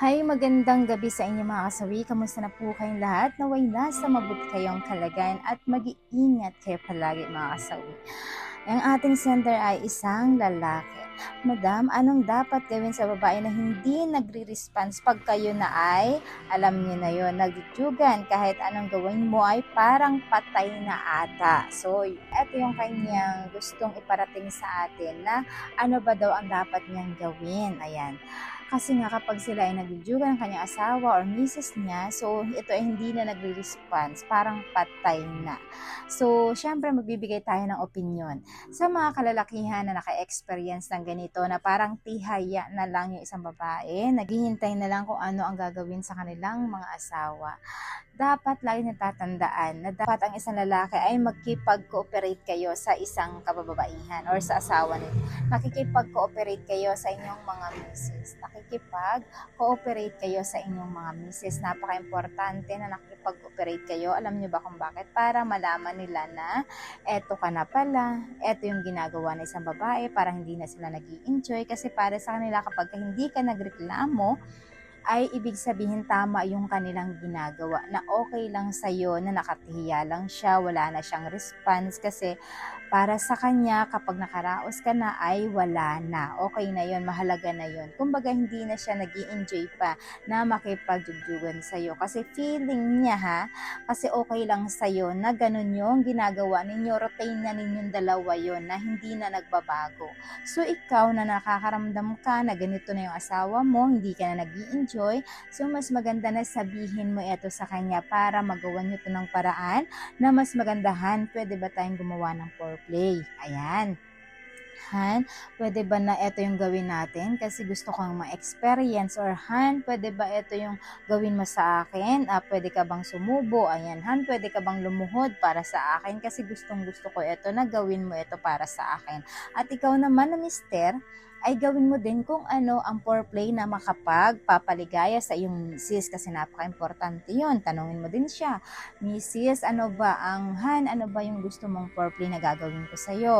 Hi, magandang gabi sa inyo mga kasawi. Kamusta na po kayong lahat? Naway nasa mabuti kayong kalagayan at mag-iingat kayo palagi mga kasawi. Ang ating sender ay isang lalaki. Madam, anong dapat gawin sa babae na hindi nagre-response pag kayo na ay, alam niyo na yon nagjujugan kahit anong gawin mo ay parang patay na ata. So, ito yung kanyang gustong iparating sa atin na ano ba daw ang dapat niyang gawin. Ayan. Kasi nga kapag sila ay nagjujugan ng kanyang asawa or misis niya, so ito ay hindi na nagre-response, parang patay na. So, syempre magbibigay tayo ng opinion. Sa mga kalalakihan na naka-experience ng ganito na parang tihaya na lang yung isang babae, naghihintay na lang kung ano ang gagawin sa kanilang mga asawa. Dapat lagi natatandaan na dapat ang isang lalaki ay magkipag-cooperate kayo sa isang kababaihan or sa asawa nito. Nakikipag-cooperate kayo sa inyong mga misis. Nakikipag-cooperate kayo sa inyong mga misis. Napaka-importante na nakikipag-cooperate kayo. Alam niyo ba kung bakit? Para malaman nila na eto ka na pala, eto yung ginagawa ng isang babae para hindi na sila nag enjoy kasi para sa kanila kapag hindi ka nagreklamo, ay ibig sabihin tama yung kanilang ginagawa na okay lang sa'yo na nakatihiya lang siya, wala na siyang response kasi para sa kanya kapag nakaraos ka na ay wala na. Okay na yon mahalaga na yon Kumbaga hindi na siya nag enjoy pa na makipagjujugan sa'yo kasi feeling niya ha, kasi okay lang sa'yo na ganun yung ginagawa ninyo, routine na ninyong dalawa yon na hindi na nagbabago. So ikaw na nakakaramdam ka na ganito na yung asawa mo, hindi ka na nag enjoy so mas maganda na sabihin mo ito sa kanya para magawa nyo ito ng paraan na mas magandahan. Pwede ba tayong gumawa ng foreplay? Ayan. Han, pwede ba na ito yung gawin natin kasi gusto kong ma-experience or Han, pwede ba ito yung gawin mo sa akin? Ah, pwede ka bang sumubo? Ayan, Han, pwede ka bang lumuhod para sa akin kasi gustong gusto ko ito na gawin mo ito para sa akin. At ikaw naman na mister, ay gawin mo din kung ano ang foreplay na makapagpapaligaya sa iyong misis kasi napaka-importante yun. Tanungin mo din siya, Mrs. ano ba ang han, ano ba yung gusto mong foreplay na gagawin ko sa'yo?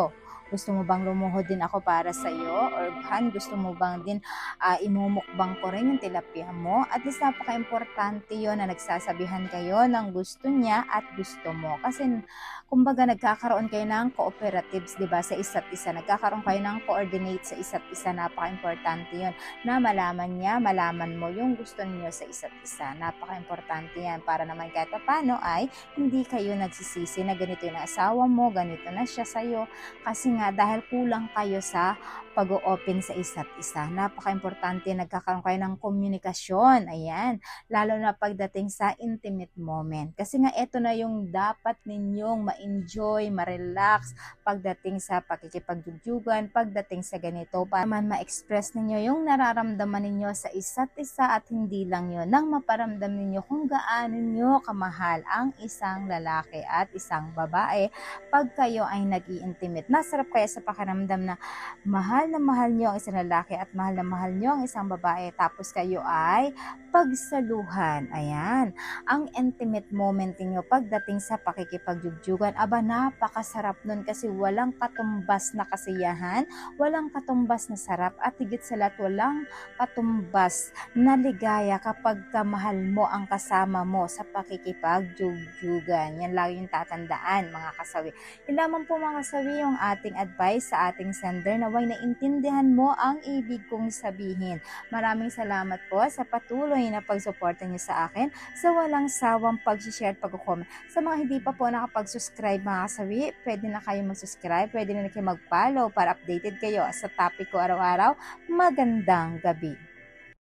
Gusto mo bang lumuhod din ako para sa iyo? Or Han, gusto mo bang din uh, imumukbang ko rin yung tilapia mo? At least napaka-importante yon na nagsasabihan kayo ng gusto niya at gusto mo. Kasi kumbaga nagkakaroon kayo ng cooperatives, di ba, sa isa't isa. Nagkakaroon kayo ng coordinate sa isa't isa. Napaka-importante yon na malaman niya, malaman mo yung gusto niyo sa isa't isa. Napaka-importante yan para naman kahit paano ay hindi kayo nagsisisi na ganito yung asawa mo, ganito na siya sa'yo. Kasi nga dahil kulang kayo sa pag-open sa isa't isa. Napaka-importante nagkakaroon kayo ng komunikasyon. Ayan. Lalo na pagdating sa intimate moment. Kasi nga ito na yung dapat ninyong ma-enjoy, ma-relax pagdating sa pakikipagjujugan, pagdating sa ganito para man ma-express ninyo yung nararamdaman ninyo sa isa't isa at hindi lang yun nang maparamdam ninyo kung gaano nyo kamahal ang isang lalaki at isang babae pag kayo ay nag intimate Nasarap kaya sa pakiramdam na mahal na mahal niyo ang isang lalaki at mahal na mahal niyo ang isang babae tapos kayo ay pagsaluhan. Ayan. Ang intimate moment niyo pagdating sa pakikipagjugjugan. Aba, napakasarap nun kasi walang katumbas na kasiyahan, walang katumbas na sarap at higit sa lahat walang katumbas na ligaya kapag kamahal mo ang kasama mo sa pakikipagjugjugan. Yan lagi yung tatandaan mga kasawi. Yun lamang po mga kasawi yung ating advice sa ating sender na way naintindihan mo ang ibig kong sabihin. Maraming salamat po sa patuloy na pagsuporta niyo sa akin sa walang sawang pag-share at pag-comment. Sa mga hindi pa po nakapag-subscribe mga kasawi, pwede na kayo mag-subscribe, pwede na kayo mag-follow para updated kayo sa topic ko araw-araw. Magandang gabi!